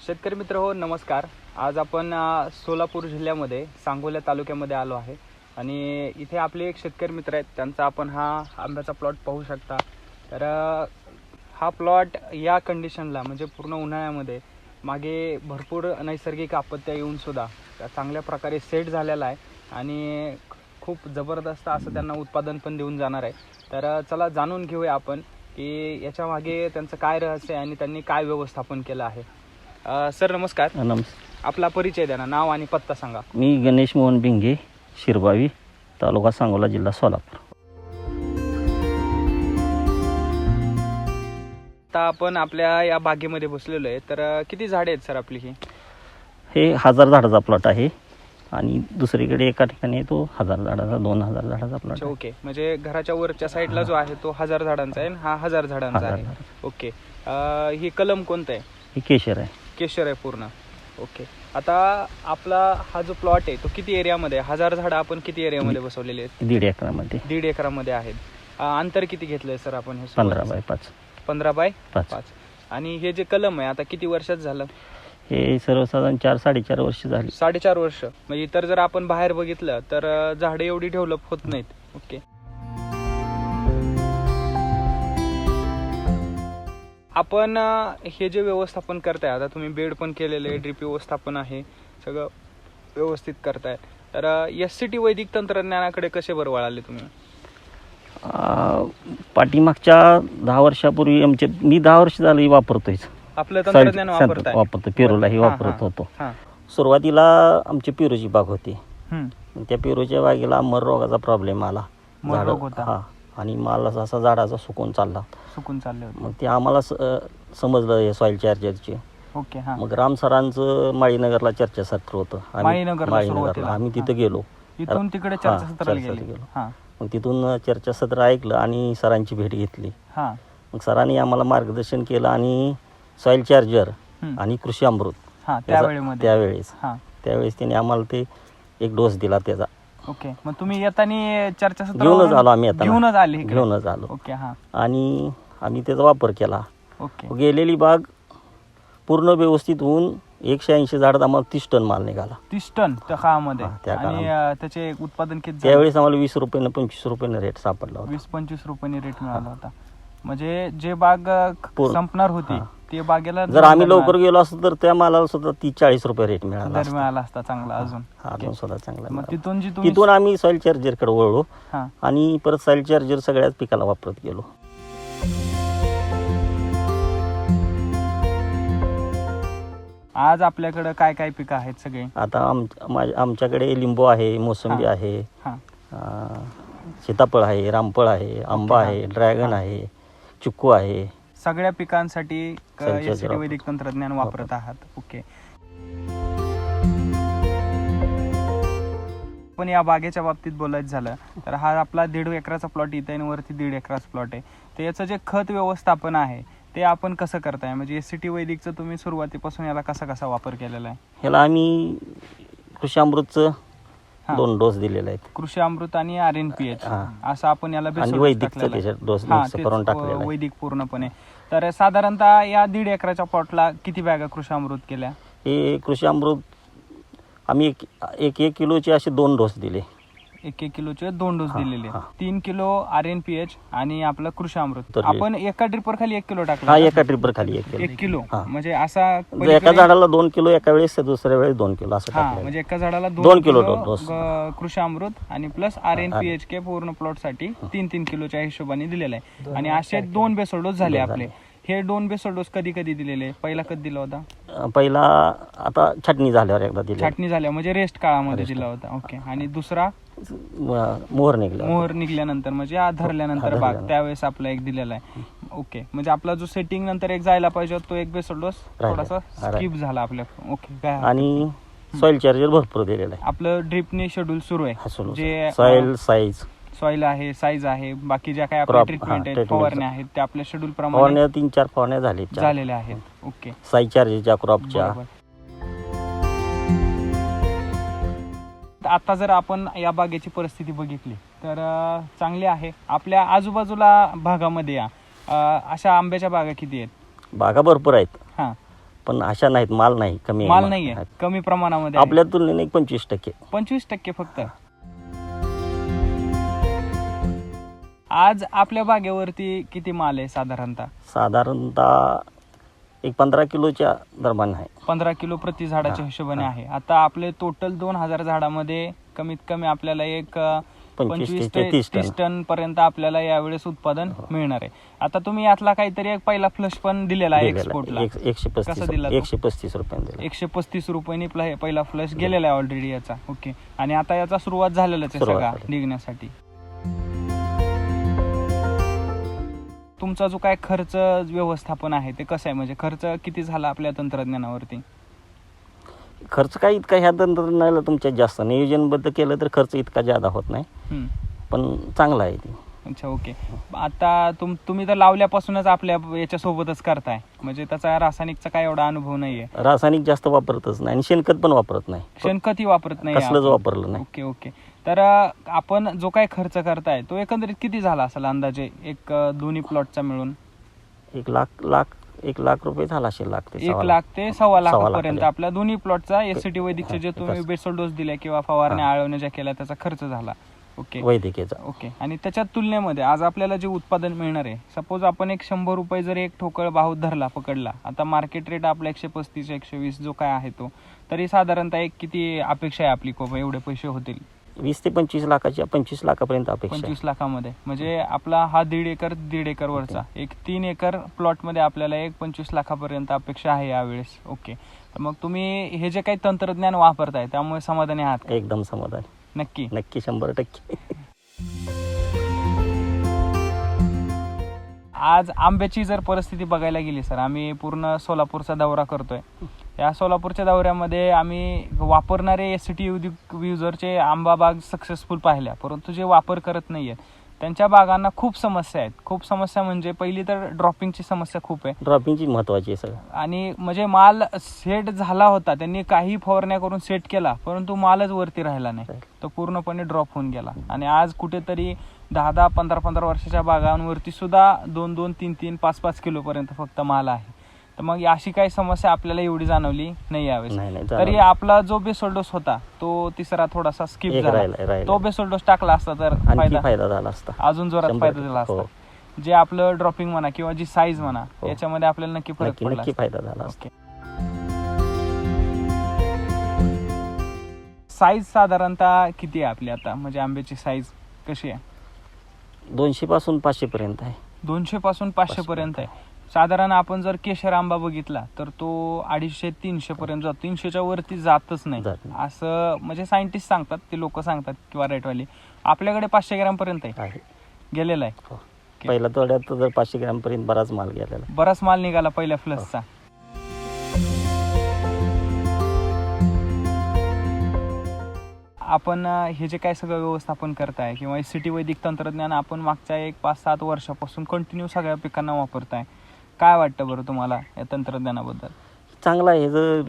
शेतकरी मित्र हो नमस्कार. आज आपण सोलापूर जिल्ह्यामध्ये सांगोल्या तालुक्यामध्ये आलो आहे. आणि इथे आपले एक शेतकरी मित्र आहेत. त्यांचा आपण हा आंब्याचा प्लॉट पाहू शकता. तर हा प्लॉट या कंडिशनला म्हणजे पूर्ण उन्हाळ्यामध्ये मागे भरपूर नैसर्गिक आपत्त्या येऊन सुद्धा चांगल्या प्रकारे सेट झालेला आहे. आणि खूप जबरदस्त असं त्यांना उत्पादन पण देऊन जाणार आहे. तर चला जाणून घेऊया आपण की याच्या मागे त्यांचं काय रहस्य आहे आणि त्यांनी काय व्यवस्थापन केलं आहे. सर नमस्कार. नमस् आपला परिचय द्या ना नाव आणि पत्ता सांगा. मी गणेश मोहन भिंगे शिरबावी तालुका सांगोला जिल्हा सोलापूर. आता आपण आपल्या या बागेमध्ये बसलेलो आहे. तर किती झाडे आहेत सर आपली ही? हे हजार झाडाचा प्लॉट आहे. आणि दुसरीकडे एका ठिकाणी तो हजार झाडाचा दोन हजार झाडाचा प्लॉट ओके. म्हणजे घराच्या वरच्या साईडला जो आहे तो हजार झाडांचा आहे हा हजार झाडांचा आहे. ओके. ही कलम कोणतं आहे? हे केशर आहे. केशर आहे पूर्ण. ओके. आता आपला हा जो प्लॉट आहे तो किती एरियामध्ये? हजार झाडं आपण किती एरियामध्ये बसवलेले आहेत? दीड एकरामध्ये. दीड एकरामध्ये आहेत. अंतर किती घेतलंय सर आपण हे पंधरा? बाय पाच. पंधरा बाय पाच. आणि हे जे कलम आहे आता किती वर्षात झालं? हे सर्वसाधारण चार साडेचार वर्ष झाली. साडेचार वर्ष. म्हणजे इतर जर आपण बाहेर बघितलं तर झाडं एवढी डेव्हलप होत नाहीत. ओके. आपण हे जे व्यवस्थापन करताय आता तुम्ही बेड पण केलेले ड्रीप व्यवस्थापन आहे सगळं व्यवस्थित करताय. तर एस सी टी वैदिक तंत्रज्ञानाकडे कसे बरं वळाले तुम्ही? पाठीमागच्या दहा वर्षापूर्वी आमचे मी दहा वर्ष झाली वापरतोयच. आपलं तंत्रज्ञान वापरताय. वापरतो पेरूलाही हा, हा, वापरत होतो. हा. सुरुवातीला आमची पेरूची बाग होती. त्या पेरूच्या बागेला मर रोगाचा प्रॉब्लेम आला. झाडं-. हा. आणि माल असा झाडाचा सुकून चालला. सुकून चालले मग ते आम्हाला समजलं हे सॉईल चार्जरचे ओके हा. मग राम सरांचं माळीनगरला चर्चासत्र होतं. आम्ही- माळीनगरला. आम्ही तिथं हा. गेलो तिकडे हा, गेले. हा. मग तिथून चर्चासत्र ऐकलं आणि सरांची भेट घेतली. हा. मग सरांनी आम्हाला मार्गदर्शन केलं आणि सॉईल चार्जर हम्म. आणि कृषी अमृत. हा त्यावेळेमध्ये. त्यावेळेस. हा. त्यावेळेस त्यांनी आम्हाला ते एक डोस दिला त्याचा. ओके. मग तुम्ही येताना चर्चा घेऊनच आलो आम्ही आता घेऊनच आले इकडे? घेऊनच आलो. ओके हा. आणि आम्ही त्याचा वापर केला. ओके. गेलेली बाग पूर्ण व्यवस्थित होऊन एकशे ऐंशी झाडात आम्हाला तीस टन माल निघाला. तीस टन त्या काळामध्ये हा, त्या आणि काळामध्ये. अं, त्याचे उत्पादन किती झालं? त्यावेळेस आम्हाला वीस रुपयानं पंचवीस रुपयानं रेट सापडला होता. वीस पंचवीस रुपयांनी रेट मिळाला होता. म्हणजे जे बाग अं, ख- पूर्ण. संपणार होती हा. ते बागेला जर आम्ही लवकर गेलो असतो तर त्या मालाला सुद्धा तीस चाळीस रुपये रेट मिळाला दर असता. मिळाला असता चांगला अजून हा, अजून सुद्धा चांगला मग मिळाला. तिथून जी तुम्ही तिथून आम्ही सॉईल चार्जरकडे वळलो हा आणि परत सॉईल चार्जर सगळ्याच पिकाला वापरत गेलो आज आपल्याकडे काय काय पिकं आहेत सगळे आता आम माझ्या आमच्याकडे लिंबू आहे मोसंबी हा. आहे हा अं, सीताफळ आहे रामफळ आहे आंबा. आहे ड्रॅगन आहे चिक्कू आहे सगळ्या पिकांसाठी वैदिक तंत्रज्ञान वापरत. आहात. ओके. पण या बागेच्या बाबतीत बोलायचं झालं तर हा आपला दीड एकराचा प्लॉट इथे आणि वरती दीड एकराचा प्लॉट आहे. तर याचं जे खत व्यवस्थापन आहे ते आपण कसं करताय? म्हणजे एस सी टी वैदिकचं तुम्ही सुरुवातीपासून याला कसा कसा वापर केलेला आहे? ह्याला आम्ही कृषी अमृतचं हा. दोन डोस दिलेले आहेत कृषी अमृत आणि आर एन पी एच हा. असं आपण याला आणि बेसोडोस वैदिकचं टाकलेलं आहे. त्याच्यात डोस हा, मिक्स तेच, करून टाकलेला आहे वैदिक पूर्णपणे तर साधारणतः या दीड एकराच्या प्लॉटला किती बॅगा कृषी अमृत केल्या हे कृषी अमृत आम्ही एक एक एक किलोचे असे दोन डोस दिले एक एक किलोचे दोन डोस दिलेले. तीन kilo R N P H आणि आपलं कृषी अमृत तर हे- आपण एका ड्रिपर खाली एक किलो हा टाकला एका ट्रिपर खाली एक किलो. एक किलो. हा. म्हणजे असा जर एका पलीकडे- झाडाला दोन किलो एका वेळेस तर दुसऱ्या वेळेस दोन किलो असं हा टाकलं म्हणजे एका झाडाला दोन दोन किलो किलो डोस. ग- कृषी अमृत आणि plus R N P H K पूर्ण प्लॉटसाठी तीन तीन किलोच्या हिशोबाने दिलेला आहे. आणि असे दोन बेसोड डोस झाले आपले. हे दोन बेसोड डोस कधी कधी दिलेले? पहिला कधी दिला होता? अं, पहिला आता छाटणी झाल्यावर एकदा दिली छाटणी झाल्या म्हणजे रेस्ट काळामध्ये. दिला होता. ओके आणि दुसरा? मोहर निघला मोहर निघल्यानंतर म्हणजे आ धरल्यानंतर हा, बाग धरल्यानंतर. त्यावेळेस आपला एक दिलेला आहे. ओके म्हणजे आपला जो सेटिंग नंतर एक जायला पाहिजे होता, तो एक बेसोड डोस राहिला. थोडासा हा, स्किप झाला आपल्या. ओके काय आणि सॉईल चार्जर भरपूर दिलेला आहे. आपलं ड्रिपने शेड्यूल सुरू आहे. जे सॉईल साईज सॉइल आहे साईज आहे बाकी ज्या काही आपल्या Crop, ट्रीटमेंट आहेत treatment. फवारण्या आहेत त्या आपल्या शेड्यूल प्रमाणे फवारण्या तीन चार फवारण्या झाले झालेल्या आहेत. ओके साईज चार्जेसच्या क्रॉपच्या बरोबर. आता जर आपण या बागेची परिस्थिती बघितली तर अं, चांगली आहे. आपल्या आजूबाजूला भागामध्ये या. अं, अशा आंब्याच्या बागा किती आहेत? बागा भरपूर आहेत. हां. पण अशा नाहीत माल नाही कमी आहे माल माल. नाहीये कमी प्रमाणामध्ये आहे. आपल्या तुलनेने पंचवीस टक्के. पंचवीस टक्के फक्त? आज आपल्या बागेवरती किती माल आहे साधारणतः साधारणतः एक पंधरा किलोच्या दरम्यान आहे पंधरा किलो प्रति झाडाच्या हिशोबाने. आहे आता आपले टोटल दोन हजार झाडामध्ये कमीत कमी आपल्याला एक पंचवीस ते तीस टन. पर्यंत आपल्याला यावेळेस उत्पादन हो. मिळणार आहे आता तुम्ही यातला काहीतरी एक पहिला फ्लश पण दिलेला आहे एक्सपोर्टला कसा पस्तीस दिला? एकशे पस्तीस रुपये एकशे पस्तीस रुपयांनी पहिला फ्लश गेलेला आहे ऑलरेडी याचा ओके आणि आता याचा सुरुवात झालेलाच आहे सगळा. निघण्यासाठी तुमचा जो काय खर्च व्यवस्थापन आहे ते कसं आहे? म्हणजे खर्च किती झाला आपल्या तंत्रज्ञानावरती? खर्च काय इतका ह्या तंत्रज्ञानाला तुमच्यात जास्त. नियोजनबद्ध केलं तर खर्च इतका जादा होत नाही. पण चांगला आहे ते. अच्छा ओके आता तुम तुम्ही तर लावल्यापासूनच आपल्या याच्या सोबतच करताय. म्हणजे त्याचा रासायनिकचा काय एवढा अनुभव नाहीये. रासायनिक जास्त वापरतच नाही आणि शेणखत पण वापरत नाही. शेणखतही वापरत नाही कसलंच. वापरलं नाही. ओके ओके तर आपण जो काय खर्च करताय तो एकंदरीत किती झाला असेल अंदाजे? एक दोन्ही प्लॉटचा मिळून. एक लाख लाख एक लाख रुपये झाला असेल लाख ते एक लाख ते सव्वा लाखापर्यंत लाखापर्यंत. आपल्या दोन्ही प्लॉटचा एसटी वैदिकचे जे तुम्ही. बेसल डोस दिले किंवा फवारण्या. आळवण्या ज्या केल्या त्याचा खर्च झाला. ओके वैद्यकीयचा ओके आणि त्याच्या तुलनेमध्ये आज आपल्याला जे उत्पादन मिळणार आहे सपोज आपण एक शंभर रुपये जर एक ठोकळ बाहूत धरला पकडला आता मार्केट रेट आपला एकशे पस्तीस एकशे वीस जो काय आहे तो तरी साधारणतः एक किती अपेक्षा आहे आपली को एवढे पैसे होतील? वीस ते पंचवीस लाखाच्या पंचवीस लाखापर्यंत अपेक्षा. पंचवीस लाखामध्ये. म्हणजे आपला हा दीड एकर दीड एकर वरचा. एक तीन एकर प्लॉटमध्ये आपल्याला एक पंचवीस लाखापर्यंत अपेक्षा आहे यावेळेस. ओके तर मग तुम्ही हे जे काही तंत्रज्ञान वापरताय त्यामुळे समाधानी आहात? एकदम समाधान. नक्की. नक्की शंभर टक्के. आज आंब्याची जर परिस्थिती बघायला गेली सर आम्ही पूर्ण सोलापूरचा दौरा करतोय. या सोलापूरच्या दौऱ्यामध्ये आम्ही वापरणारे एस टी युजरचे आंबा बाग सक्सेसफुल पाहिल्या परंतु जे वापर करत नाहीये त्यांच्या बागांना खूप समस्या आहेत. खूप समस्या म्हणजे पहिली तर ड्रॉपिंगची समस्या खूप आहे. ड्रॉपिंगची महत्वाची आहे सगळं. आणि म्हणजे माल सेट झाला होता त्यांनी काही फवारण्या करून सेट केला परंतु मालच वरती राहिला नाही. तो पूर्णपणे ड्रॉप होऊन गेला. आणि आज कुठेतरी दहा दहा पंधरा पंधरा वर्षाच्या बागांवरती सुद्धा दोन दोन तीन तीन पाच पाच किलो पर्यंत फक्त माल आहे. तर मग अशी काही समस्या आपल्याला एवढी जाणवली नाही यावेळेस. नाही नाही तरी जाणवलं. आपला जो बेसोल डोस होता तो तिसरा थोडासा स्किप एक झाला. तो बेसोल डोस टाकला असता तर आणखी फायदा. फायदा झाला असता. अजून जोरात शंभर फायदा झाला हो. असता. जे आपलं ड्रॉपिंग म्हणा किंवा जी साईज म्हणा हो. याच्यामध्ये आपल्याला नक्की फरक नक्की पडला नक्की. फायदा झाला असता. साईज साधारणतः किती आहे आपली आता? म्हणजे आंब्याची साईज कशी आहे? दोनशे पासून पाचशे पर्यंत आहे. दोनशे पासून पाचशे पर्यंत आहे. साधारण आपण जर केशर आंबा बघितला तर तो अडीचशे तीनशे पर्यंत जातो. तीनशेच्या वरती जातच नाही. असं म्हणजे सायंटिस्ट सांगतात ते लोक सांगतात किंवा रेटवाली आपल्याकडे पाचशे ग्रॅम पर्यंत आहे. गेलेला आहे. हो. पहिल्या तोड्यात जर पाचशे ग्रॅम पर्यंत बराच माल गेलेला बराच माल निघाला पहिल्या फ्लसचा आपण अं, हे जे काय सगळं व्यवस्थापन करताय किंवा सिटी वैदिक तंत्रज्ञान आपण मागच्या एक पाच सात वर्षापासून कंटिन्यू सगळ्या पिकांना वापरताय. काय वाटतं बरं तुम्हाला या तंत्रज्ञानाबद्दल? चांगला आहे. जर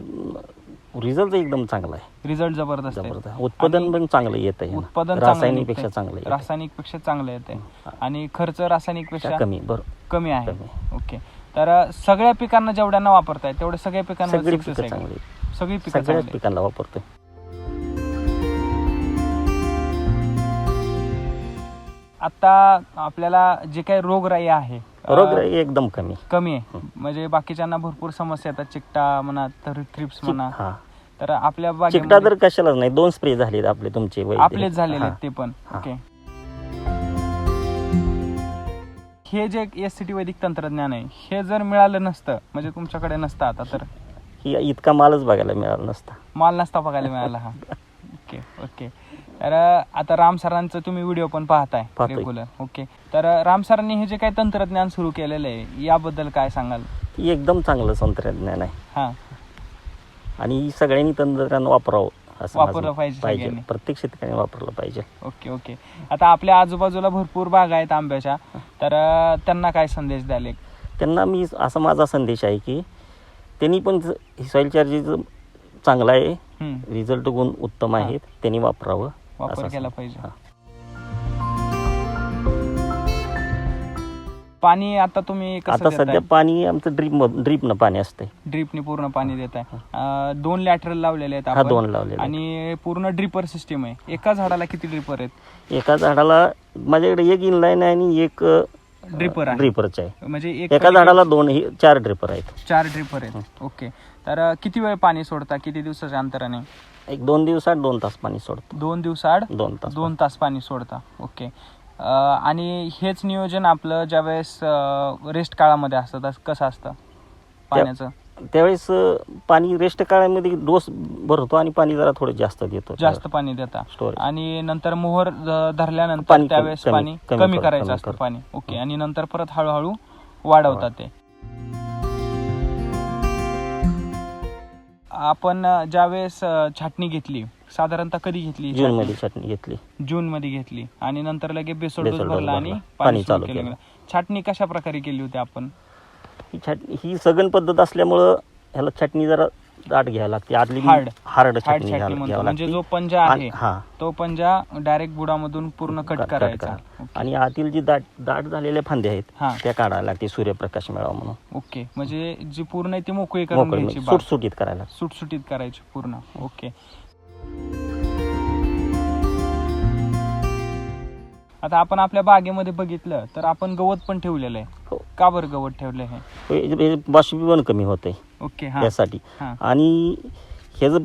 रिझल्ट एकदम चांगला आहे. रिझल्ट जबरदस्त आहे. जबरदस्त. उत्पादन पण चांगलं येत आहे उत्पादन रासायनिकपेक्षा चांगलं येत रासायनिकपेक्षा चांगलं येते. आणि खर्च रासायनिकपेक्षा कमी बरोबर. कमी आहे. कमी. ओके. तर अं, सगळ्या पिकांना जेवढ्यांना वापरताय तेवढे सगळ्या पिकांना सगळी success पिकं आहे का? चांगली आहेत. सगळी पिकं सगळ्याच चांगली पिकांना वापरतोय. आता आपल्याला जे काही रोगराई आहे अं, रोग एकदम कमी. कमी आहे. म्हणजे बाकीच्यांना भरपूर समस्या येतात चिकटा म्हणा तर थ्रिप्स म्हणा. हा. तर आपल्या चिकटा तर कशालाच नाही दोन स्प्रे झाले आपले तुमचे. आपलेच झालेले ते पण. ओके हे जे एस सी टी वैदिक तंत्रज्ञान आहे हे जर मिळालं नसतं म्हणजे तुमच्याकडे नसतं आता तर? इतका मालच बघायला मिळाला नसता. माल नसता बघायला मिळाला हा. ओके ओके तर आता राम सरांचं तुम्ही व्हिडिओ पण पाहताय पाहतोय. रेग्युलर ओके तर राम सरांनी हे जे काही तंत्रज्ञान सुरू केलेलं आहे याबद्दल काय सांगाल? ही एकदम चांगलं तंत्रज्ञान आहे. हा. आणि सगळ्यांनी तंत्रज्ञान वापरावं असं वापरलं माझं पाहिजे. सगळ्यांनी. प्रत्येक शेतकऱ्याने वापरलं पाहिजे. ओके ओके आता आपल्या आजूबाजूला भरपूर बागा आहेत आंब्याच्या. तर अं, त्यांना काय संदेश द्याल एक? त्यांना मी असा माझा संदेश आहे की त्यांनी पण सॉईल चार्जेस चांगला आहे. हम्म, रिझल्ट गुण उत्तम. आहेत. त्यांनी वापरावं. वापर केला पाहिजे. पाणी आता तुम्ही आता सध्या पाणी आमचं ड्रीप ड्रीप न पाणी असते ड्रीपने पूर्ण पाणी देत आहे दोन लॅटरल लावलेले आहेत हा दोन लावले आणि पूर्ण ड्रिपर सिस्टीम आहे. एका झाडाला किती ड्रिपर आहेत? एका झाडाला माझ्याकडे एक इनलाईन आहे आणि एक ड्रिपर आहे. ड्रिपरच आहे. म्हणजे एक एका झाडाला दोन ही चार ड्रिपर आहेत. चार ड्रिपर आहेत. ओके. तर किती वेळ पाणी सोडता? किती दिवसाच्या अंतराने? एक दोन दिवसात दोन तास पाणी सोडतो. दोन दिवसाआड दोन तास दोन तास पाणी सोडता. ओके. आणि हेच नियोजन आपलं ज्यावेळेस रेस्ट काळामध्ये असतं कसं असतं पाण्याचं? त्यावेळेस पाणी रेस्ट काळामध्ये डोस भरतो आणि पाणी जरा थोडं जास्त देतो. जास्त पाणी देता. स्टोरेज आणि नंतर मोहर धरल्यानंतर त्यावेळेस पाणी कमी कमी कर- करायचं असतं. पाणी. ओके आणि नंतर परत हळूहळू वाढवतात ते. आपण ज्यावेळेस छाटणी घेतली साधारणतः कधी घेतली जून मध्ये चटणी घेतली. जून मध्ये घेतली. आणि नंतर लगे बेसोड भरला आणि. पाणी चालू केलं. छाटणी कशा प्रकारे केली होती आपण? ही छाटणी ही सगण पद्धत असल्यामुळं ह्याला चटणी जरा दाट घ्यावी लागते. आतली. हार्ड. हार्ड छाटणी घ्यावी म्हणतो. घ्यावी म्हणजे लागते. जो पंजा आणि- आहे हा. तो पंजा डायरेक्ट बुडामधून पूर्ण कट कट करायचा. करा. आणि आतील जी दाट दाट झालेल्या फांद्या आहेत हा. त्या काढायला लागते सूर्यप्रकाश मिळावा म्हणून. ओके. म्हणजे जी पूर्ण आहे ती मोकळी करून मोकळी घ्यायची बाग. सुटसुटीत करायला. सुटसुटीत करायची पूर्ण. ओके. आता आपण आपल्या बागेमध्ये बघितलं तर आपण गवत पण ठेवलेलं आहे. हो. का बरं गवत ठेवलं आहे हे- हे बाष्पीभवन कमी होतंय. ओके हा. यासाठी. हा. आणि हे जर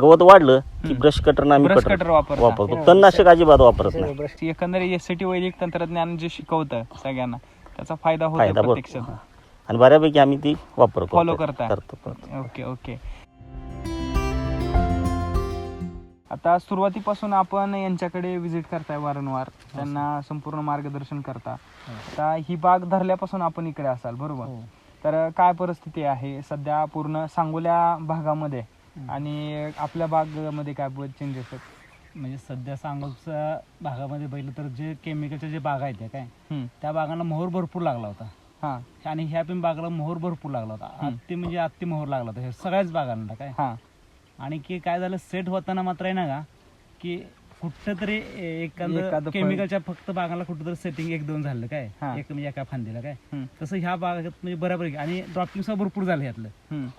गवत वाढलं की. ब्रश कटर आम्ही ब्रश कटर वापरता. वापरतो. तणनाशक अजिबात वापरत नाही. एकंदरीत एस टी वैदिक तंत्रज्ञान जे शिकवतं सगळ्यांना त्याचा फायदा होतो फायदा भरपूर. प्रत्यक्षात. हा. आणि बऱ्यापैकी आम्ही ती वापरतो. Follow करताय. करतो करतो. Okay okay. आता सुरुवातीपासून आपण यांच्याकडे विजिट करताय वारंवार. त्यांना संपूर्ण मार्गदर्शन करता. आता ही बाग धरल्यापासून आपण इकडे असाल बरोबर? तर काय परिस्थिती आहे? सध्या पूर्ण सांगोल्या भागामध्ये आणि आपल्या बागमध्ये काय चेंजेस आहेत? म्हणजे सध्या सांगोलच्या भागामध्ये बघितलं तर जे केमिकलच्या जे बागा आहेत काय. त्या बागांना मोहर भरपूर लागला होता. हा. आणि ह्या पण बागाला मोहर भरपूर लागला होता. अति म्हणजे अति मोहर लागला होता. हे सगळ्याच बागांना काय? हा. आणि की काय झालं सेट होताना मात्र आहे ना का की कुठं तरी एखादं केमिकलच्या फक्त बागाला कुठं तरी सेटिंग एक दोन झालं काय. एक म्हणजे एका फांदीला काय. तसं ह्या बागात म्हणजे बरोबर आणि ड्रॉपिंग सुद्धा भरपूर झालं यातलं.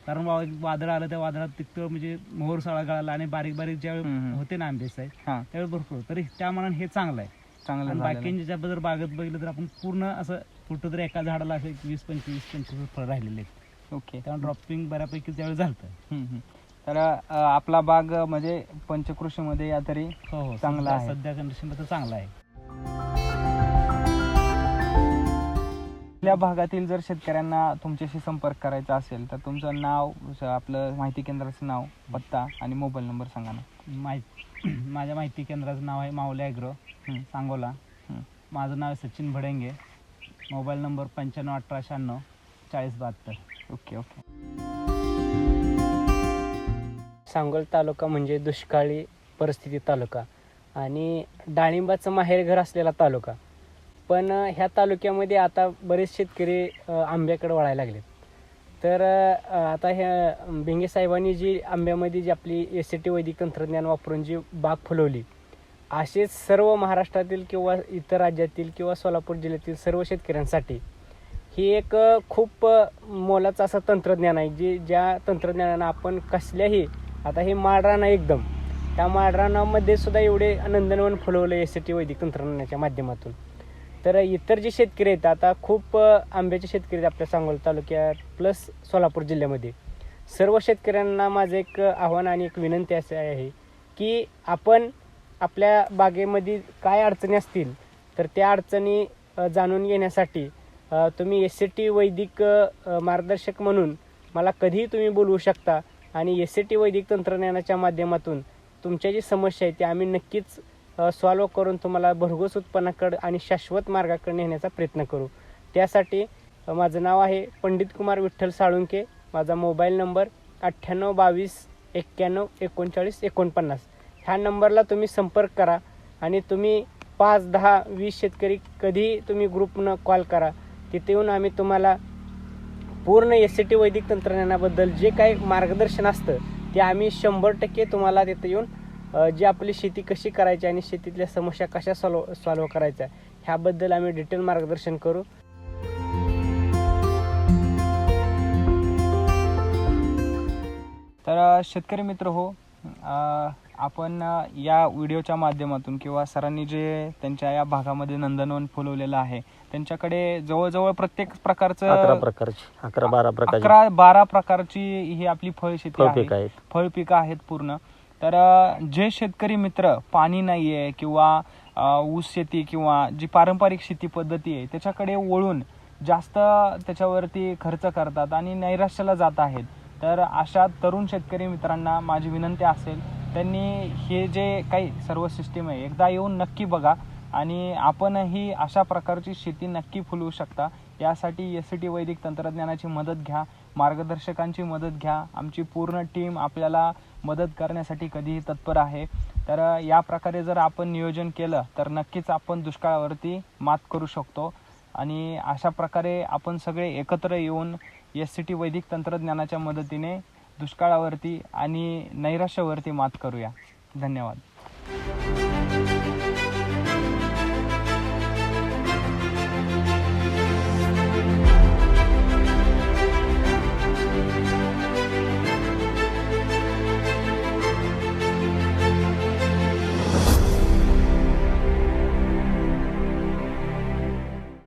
कारण वादळ आलं त्या वादळात तिथं म्हणजे मोहर सळा गळाला आणि बारीक बारीक ज्यावेळी. होते ना आंबे हा त्यावेळी भरपूर तरी त्या मनाने हे चांगलं आहे चांगलं. बाकीच्या जर बागत बघितलं तर आपण पूर्ण असं कुठं तरी एका झाडाला असं वीस पंचवीस पंचवीस फळ राहिलेले आहेत ओके त्यामुळे ड्रॉपिंग बऱ्यापैकी त्यावेळी झालं. तर अ, आपला बाग म्हणजे पंचकृषीमध्ये या तरी हो हो. चांगला सध्या- आहे. सध्या कंडिशन तर चांगला आहे. आपल्या भागातील जर शेतकऱ्यांना तुमच्याशी संपर्क करायचा असेल तर तुमचं नाव स- आपलं माहिती केंद्राचं नाव पत्ता आणि मोबाईल नंबर सांगा ना. माहिती माझ्या माहिती केंद्राचं नाव आहे माऊली ॲग्रो सांगोला. माझं नाव आहे सचिन भडेंगे. मोबाईल नंबर पंच्याण्णव अठरा शहाण्णव चाळीस बहात्तर. Okay okay. सांगोल तालुका म्हणजे दुष्काळी परिस्थिती तालुका आणि डाळिंबाचं माहेरघर असलेला तालुका. पण ह्या तालुक्यामध्ये आता बरेच शेतकरी आंब्याकडे वळायला लागलेत. तर आता ह्या भिंगे साहेबांनी जी आंब्यामध्ये जी आपली एस सी टी वैदिक तंत्रज्ञान वापरून जी बाग फुलवली असेच सर्व महाराष्ट्रातील किंवा इतर राज्यातील किंवा सोलापूर जिल्ह्यातील सर्व शेतकऱ्यांसाठी ही एक खूप मोलाचं असं तंत्रज्ञान आहे जे ज्या तंत्रज्ञानानं आपण कसल्याही आता हे माळरान आहे एकदम. त्या माळरानामध्ये सुद्धा एवढे नंदनवन फुलवलं एस टी वैदिक तंत्रज्ञानाच्या माध्यमातून. तर इतर जे शेतकरी आहेत आता खूप आंब्याचे शेतकरी आहेत आपल्या सांगोला तालुक्यात प्लस सोलापूर जिल्ह्यामध्ये. सर्व शेतकऱ्यांना माझं एक आव्हान आणि एक विनंती असे आहे की आपण आपल्या बागेमध्ये काय अडचणी असतील तर त्या अडचणी जाणून घेण्यासाठी तुम्ही एस सी टी वैदिक मार्गदर्शक म्हणून मला कधीही तुम्ही बोलवू शकता. आणि एस सी टी वैदिक तंत्रज्ञानाच्या माध्यमातून तुमच्या जी समस्या आहे ती आम्ही नक्कीच सॉल्व करून तुम्हाला भरघोस उत्पन्नाकडे आणि शाश्वत मार्गाकडे नेण्याचा प्रयत्न करू. त्यासाठी माझं नाव आहे पंडित कुमार विठ्ठल साळुंके. माझा मोबाईल नंबर अठ्ठ्याण्णव बावीस एक्क्याण्णव एकोणचाळीस एकोणपन्नास. ह्या नंबरला तुम्ही संपर्क करा आणि तुम्ही पाच दहा वीस शेतकरी कधीही तुम्ही ग्रुपनं कॉल करा. तिथे येऊन आम्ही तुम्हाला पूर्ण एस सी टी वैदिक तंत्रज्ञानाबद्दल जे काही मार्गदर्शन असतं ते आम्ही शंभर टक्के तुम्हाला तिथं येऊन जी आपली शेती कशी करायची आणि शेतीतल्या समस्या कशा सॉल्व सॉल्व करायच्या ह्याबद्दल आम्ही डिटेल मार्गदर्शन करू. तर शेतकरी मित्र हो आपण या व्हिडिओच्या माध्यमातून किंवा सरांनी जे त्यांच्या या भागामध्ये नंदनवन फुलवलेलं आहे त्यांच्याकडे जवळजवळ प्रत्येक अकरा प्रकारचं प्रकारची अकरा बारा प्रकारची. अकरा बारा प्रकारची ही आपली फळशेती आहे. फळपिकं आहेत. फळ पिकं आहेत पूर्ण. तर जे शेतकरी मित्र पाणी नाही आहे किंवा ऊस शेती किंवा जी पारंपरिक शेती पद्धती आहे त्याच्याकडे वळून जास्त त्याच्यावरती खर्च करतात आणि नैराश्याला जात आहेत. तर अशा तरुण शेतकरी मित्रांना माझी विनंती असेल त्यांनी हे जे काही सर्व सिस्टीम आहे एकदा येऊन नक्की बघा आणि आपणही अशा प्रकारची शेती नक्की फुलवू शकता. यासाठी एस सी टी वैदिक तंत्रज्ञानाची मदत घ्या मार्गदर्शकांची मदत घ्या आमची पूर्ण टीम आपल्याला मदत करण्यासाठी कधीही तत्पर आहे. तर या प्रकारे जर आपण नियोजन केलं तर नक्कीच आपण दुष्काळावरती मात करू शकतो. आणि अशा प्रकारे आपण सगळे एकत्र येऊन एस सी टी वैदिक तंत्रज्ञानाच्या मदतीने दुष्काळावरती आणि नैराश्यावरती मात करूया. धन्यवाद.